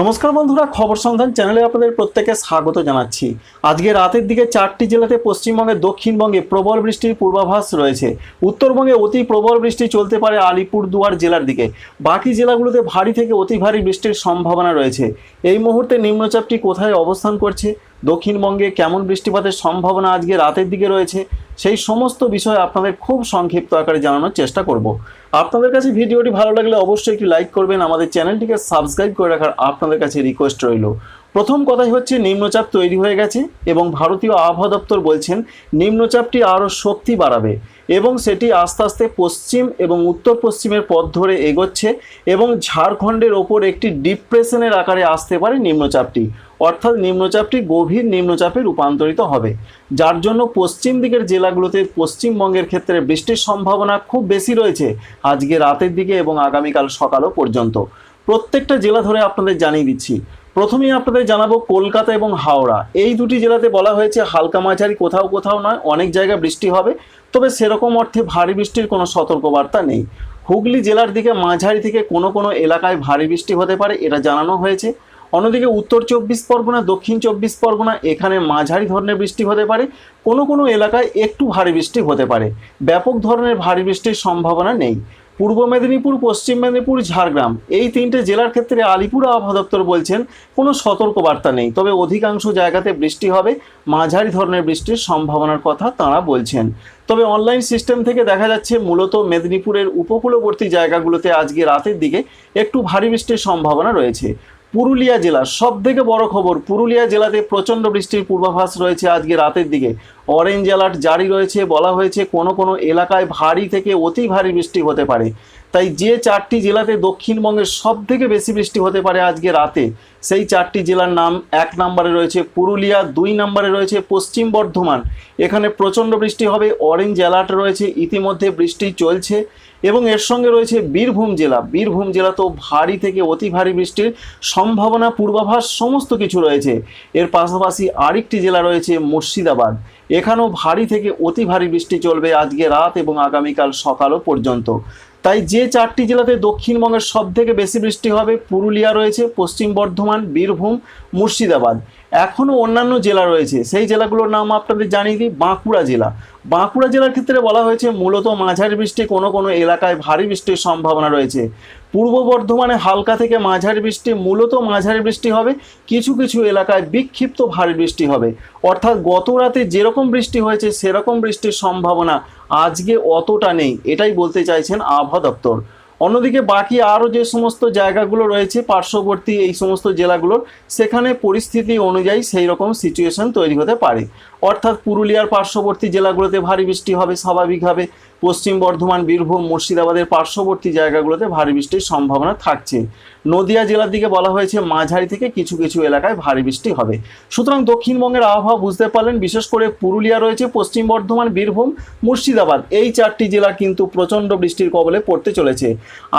নমস্কার বন্ধুরা, খবর সন্ধান চ্যানেলে আপনাদের প্রত্যেকে স্বাগত জানাচ্ছি। আজকে রাতের দিকে চারটি জেলাতে পশ্চিমবঙ্গে, দক্ষিণবঙ্গে প্রবল বৃষ্টির পূর্বাভাস রয়েছে। উত্তরবঙ্গে অতি প্রবল বৃষ্টি চলতে পারে আলিপুরদুয়ার জেলার দিকে। বাকি জেলাগুলোতে ভারী থেকে অতি ভারী বৃষ্টির সম্ভাবনা রয়েছে। এই মুহূর্তে নিম্নচাপটি কোথায় অবস্থান করছে? দক্ষিণবঙ্গে কেমন বৃষ্টিপাতের সম্ভাবনা আজকে রাতের দিকে রয়েছে? সেই সমস্ত বিষয় আপনাদের খুব সংক্ষিপ্ত আকারে জানানোর চেষ্টা করব। আপনাদের কাছে ভিডিওটি ভালো লাগলে অবশ্যই একটি লাইক করবেন, আমাদের চ্যানেলটিকে সাবস্ক্রাইব করে রাখার আপনাদের কাছে রিকোয়েস্ট রইল। প্রথম কথাই হচ্ছে, নিম্নচাপ তৈরি হয়ে গেছে এবং ভারতীয় আবহাওয়া দপ্তর বলছেন, নিম্নচাপটি আরও শক্তি বাড়াবে। এবং সেটি আস্তে আস্তে পশ্চিম এবং উত্তর পশ্চিমের পথ ধরে এগোচ্ছে এবং ঝাড়খণ্ডের ওপর একটি ডিপ্রেশনের আকারে আসতে পারে নিম্নচাপটি। অর্থাৎ নিম্নচাপটি গভীর নিম্নচাপে রূপান্তরিত হবে। যার জন্য পশ্চিম দিকের জেলাগুলোতে পশ্চিমবঙ্গের ক্ষেত্রে বৃষ্টির সম্ভাবনা খুব বেশি রয়েছে আজকে রাতের দিকে এবং আগামীকাল সকালও পর্যন্ত। প্রত্যেকটা জেলা ধরে আপনাদের জানিয়ে দিচ্ছি। প্রথমেই আপনাদের জানাব কলকাতা এবং হাওড়া। এই দুটি জেলাতে বলা হয়েছে হালকা মাঝারি কোথাও কোথাও নয়, অনেক জায়গায় বৃষ্টি হবে। তবে সেরকম অর্থে ভারী বৃষ্টির কোনো সতর্কবার্তা নেই। হুগলি জেলার দিকে মাঝারি থেকে কোনো কোনো এলাকায় ভারী বৃষ্টি হতে পারে, এটা জানানো হয়েছে। অন্যদিকে উত্তর চব্বিশ পরগনা, দক্ষিণ চব্বিশ পরগনা, এখানে মাঝারি ধরনের বৃষ্টি হতে পারে। কোনো কোনো এলাকায় একটু ভারী বৃষ্টি হতে পারে। ব্যাপক ধরনের ভারী বৃষ্টির সম্ভাবনা নেই। পূর্ব মেদিনীপুর, পশ্চিম মেদিনীপুর, ঝাড়গ্রাম। এই তিনটে জেলার ক্ষেত্রে আলিপুর আবহাওয়া দপ্তর বলছেন, কোনো সতর্কবার্তা নেই। তবে অধিকাংশ জায়গাতে বৃষ্টি হবে। মাঝারি ধরনের বৃষ্টির সম্ভাবনার কথা তাঁরা বলছেন। তবে অনলাইন সিস্টেম থেকে দেখা যাচ্ছে, মূলত মেদিনীপুরের উপকূলবর্তী জায়গাগুলোতে আজকে রাতের দিকে একটু ভারী বৃষ্টির সম্ভাবনা রয়েছে। পুরুলিয়া জেলা। সব থেকে বড় খবর, পুরুলিয়া জেলাতে প্রচণ্ড বৃষ্টির পূর্বাভাস রয়েছে আজকে রাতের দিকে। অরেঞ্জ অ্যালার্ট জারি রয়েছে, বলা হয়েছে কোনো কোনো এলাকায় ভারী থেকে অতি ভারী বৃষ্টি হতে পারে। তাই যে চারটি জেলাতে দক্ষিণবঙ্গের সব থেকে বেশি বৃষ্টি হতে পারে আজকে রাতে, সেই চারটি জেলার নাম এক নম্বরে রয়েছে পুরুলিয়া, দুই নম্বরে রয়েছে পশ্চিম বর্ধমান। এখানে প্রচণ্ড বৃষ্টি হবে অরেঞ্জ অ্যালার্ট রয়েছে, ইতিমধ্যে বৃষ্টি চলছে এবং এর সঙ্গে রয়েছে বীরভূম জেলা। বীরভূম জেলা তো ভারী থেকে অতি ভারী বৃষ্টির সম্ভাবনা, পূর্বাভাস, সমস্ত কিছু রয়েছে। এর পাশাপাশি আরেকটি জেলা রয়েছে মুর্শিদাবাদ। এখানেও ভারী থেকে অতি ভারী বৃষ্টি চলবে আজকে রাত এবং আগামীকাল সকালও পর্যন্ত। তাই যে চারটি জেলাতে দক্ষিণবঙ্গের সব থেকে বেশি বৃষ্টি হবে, পুরুলিয়া রয়েছে, পশ্চিম বর্ধমান, বীরভূম, মুর্শিদাবাদ। এখনও অন্যান্য জেলা রয়েছে। সেই জেলাগুলোর নাম আপনাদের জানিয়ে দিই, বাঁকুড়া জেলা। বাঁকুড়া জেলার ক্ষেত্রে বলা হয়েছে, মূলত মাঝারি বৃষ্টি কোনো কোনো এলাকায় ভারী বৃষ্টির সম্ভাবনা রয়েছে। পূর্ব বর্ধমানে হালকা থেকে মাঝারি বৃষ্টি, মূলত মাঝারি বৃষ্টি হবে। কিছু কিছু এলাকায় বিক্ষিপ্ত ভারী বৃষ্টি হবে। অর্থাৎ গত রাতে যেরকম বৃষ্টি হয়েছে, সেরকম বৃষ্টির সম্ভাবনা আজকে অতটা নেই, এটাই বলতে চাইছেন আবহাওয়া দপ্তর। অন্যদিকে বাকি আরও যে সমস্ত জায়গাগুলো রয়েছে, পার্শ্ববর্তী এই সমস্ত জেলাগুলোর, সেখানে পরিস্থিতি অনুযায়ী সেই রকম সিচুয়েশন তৈরি হতে পারে। অর্থাৎ পুরুলিয়ার পার্শ্ববর্তী জেলাগুলোতে ভারী বৃষ্টি হবে, স্বাভাবিকভাবে পশ্চিম বর্ধমান, বীরভূম, মুর্শিদাবাদের পার্শ্ববর্তী জায়গাগুলোতে ভারী বৃষ্টির সম্ভাবনা থাকছে। নদিয়া জেলার দিকে বলা হয়েছে, মাঝারি থেকে কিছু কিছু এলাকায় ভারী বৃষ্টি হবে। সুতরাং দক্ষিণবঙ্গের আবহাওয়া বুঝতে পারলেন, বিশেষ করে পুরুলিয়া রয়েছে, পশ্চিম বর্ধমান, বীরভূম, মুর্শিদাবাদ। এই চারটি জেলা কিন্তু প্রচণ্ড বৃষ্টির কবলে পড়তে চলেছে।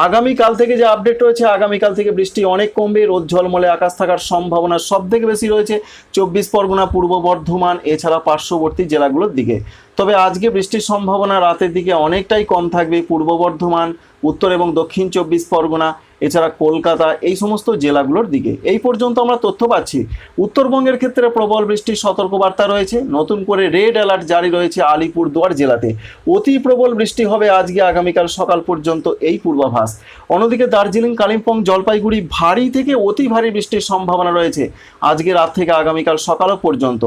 আগামীকাল থেকে যে আপডেট রয়েছে, আগামীকাল থেকে বৃষ্টি অনেক কমবে, রোদ ঝলমলে আকাশ থাকার সম্ভাবনা সব থেকে বেশি রয়েছে। চব্বিশ পরগনা, পূর্ব বর্ধমান, এছাড়া পার্শ্ববর্তী জেলাগুলোর দিকে। তবে আজকে বৃষ্টির সম্ভাবনা রাতের দিকে অনেকটাই কম থাকবে পূর্ব বর্ধমান, উত্তর এবং দক্ষিণ চব্বিশ পরগনা। এছাড়া কলকাতা, এই সমস্ত জেলাগুলোর দিকে। এই পর্যন্ত আমরা তথ্য পাচ্ছি। উত্তরবঙ্গের ক্ষেত্রে প্রবল বৃষ্টির সতর্কবার্তা রয়েছে। নতুন করে রেড অ্যালার্ট জারি রয়েছে আলিপুরদুয়ার জেলাতে। অতি প্রবল বৃষ্টি হবে আজকে আগামীকাল সকাল পর্যন্ত এই পূর্বাভাস। অন্যদিকে দার্জিলিং, কালিম্পং, জলপাইগুড়ি ভারী থেকে অতি ভারী বৃষ্টির সম্ভাবনা রয়েছে আজকে রাত থেকে আগামীকাল সকালও পর্যন্ত।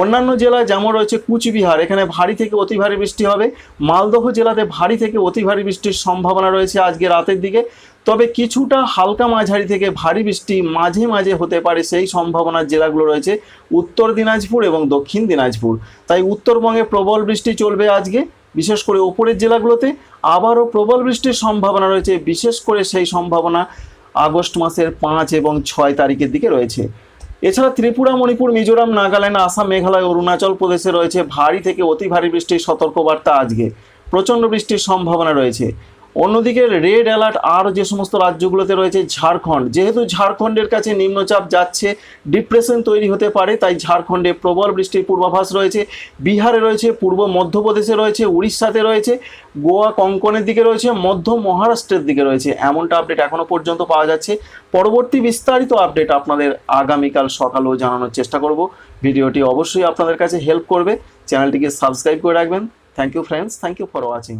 অন্যান্য জেলায় যেমন রয়েছে কুচবিহার, এখানে ভারী থেকে অতি ভারী বৃষ্টি হবে। মালদহ জেলাতে ভারী থেকে অতি ভারী বৃষ্টির সম্ভাবনা রয়েছে আজকে রাতের দিকে। তবে কিছুটা হালকা মাঝারি থেকে ভারী বৃষ্টি মাঝে মাঝে হতে পারে সেই সম্ভাবনার জেলাগুলো রয়েছে উত্তর দিনাজপুর এবং দক্ষিণ দিনাজপুর। তাই উত্তরবঙ্গে প্রবল বৃষ্টি চলবে আজকে, বিশেষ করে ওপরের জেলাগুলোতে। আবারও প্রবল বৃষ্টির সম্ভাবনা রয়েছে, বিশেষ করে সেই সম্ভাবনা আগস্ট মাসের পাঁচ এবং ছয় তারিখের দিকে রয়েছে। এছাড়া ত্রিপুরা, মণিপুর, মিজোরাম, নাগাল্যান্ড, আসাম, মেঘালয়, অরুণাচল প্রদেশে রয়েছে ভারী থেকে অতি ভারী বৃষ্টির সতর্কবার্তা আজকে। প্রচণ্ড বৃষ্টির সম্ভাবনা রয়েছে। অন্যদিকে রেড অ্যালার্ট আর যে সমস্ত রাজ্যগুলোতে রয়েছে ঝাড়খণ্ড। যেহেতু ঝাড়খণ্ডের কাছে নিম্নচাপ যাচ্ছে, ডিপ্রেশন তৈরি হতে পারে, তাই ঝাড়খণ্ডে প্রবল বৃষ্টির পূর্বাভাস রয়েছে। বিহারে রয়েছে, পূর্ব মধ্যপ্রদেশে রয়েছে, উড়িষ্যাতে রয়েছে, গোয়া কঙ্কনের দিকে রয়েছে, মধ্য মহারাষ্ট্রের দিকে রয়েছে। এমনটা আপডেট এখনও পর্যন্ত পাওয়া যাচ্ছে। পরবর্তী বিস্তারিত আপডেট আপনাদের আগামীকাল সকালেও জানানোর চেষ্টা করব। ভিডিওটি অবশ্যই আপনাদের কাছে হেল্প করবে। চ্যানেলটিকে সাবস্ক্রাইব করে রাখবেন। Thank you friends thank you for watching